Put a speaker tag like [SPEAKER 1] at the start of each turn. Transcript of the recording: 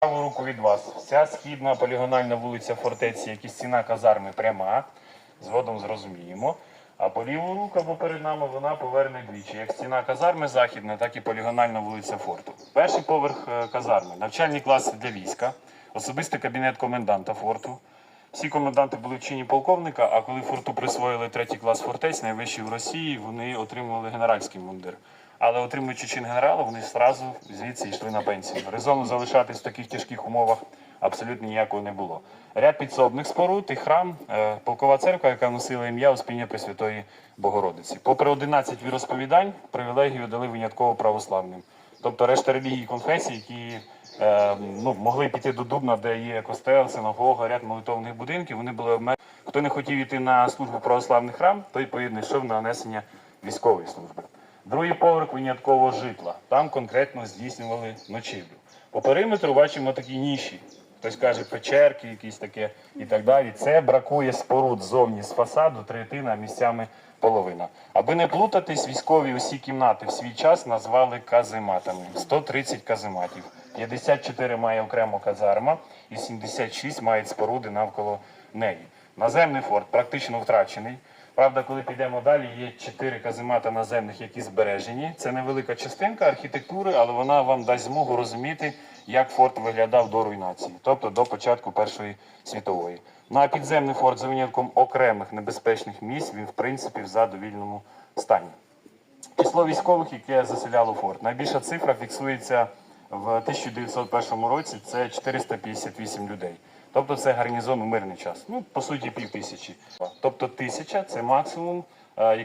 [SPEAKER 1] праву руку від вас. Вся східна полігональна вулиця фортеці, як і стіна казарми, пряма. Згодом зрозуміємо. А по ліву руку або перед нами вона поверне двічі. Як стіна казарми західна, так і полігональна вулиця форту. Перший поверх е, казарми, навчальні класи для війська, особистий кабінет коменданта форту. Всі коменданти були в чині полковника, а коли форту присвоїли третій клас фортець, найвищий в Росії, вони отримували генеральський мундир. Але отримуючи чин генерала, вони зразу звідси йшли на пенсію. Резону залишатись в таких тяжких умовах абсолютно ніякого не було. Ряд підсобних споруд і храм, е, полкова церква, яка носила ім'я Успіння Пресвятої Богородиці. Попри 11 віросповідань, привілегію дали винятково православним. Тобто решта релігій і конфесій, які е, ну, могли піти до Дубна, де є костел, синагога, ряд молитовних будинків, вони були обмежені. Хто не хотів йти на службу в православний храм, той йшов на нанесення військової служби. Другий поверх винятково житла. Там конкретно здійснювали ночівлю. По периметру бачимо такі ніші. Хтось каже печерки, якісь таке і так далі. Це бракує споруд ззовні з фасаду, третина, місцями половина. Аби не плутатись, військові усі кімнати в свій час назвали казематами. 130 казематів. 54 має окремо казарма і 76 мають споруди навколо неї. Наземний форт практично втрачений. Правда, коли підемо далі, є чотири каземата наземних, які збережені. Це невелика частинка архітектури, але вона вам дасть змогу розуміти, як форт виглядав до руйнації, тобто до початку Першої світової. Ну а підземний форт за винятком окремих небезпечних місць, він в принципі в задовільному стані. Число військових, яке заселяло форт. Найбільша цифра фіксується в 1901 році. Це 458 людей. Тобто це гарнізон у мирний час. Ну, по суті, пів тисячі. Тобто тисяча це максимум, е,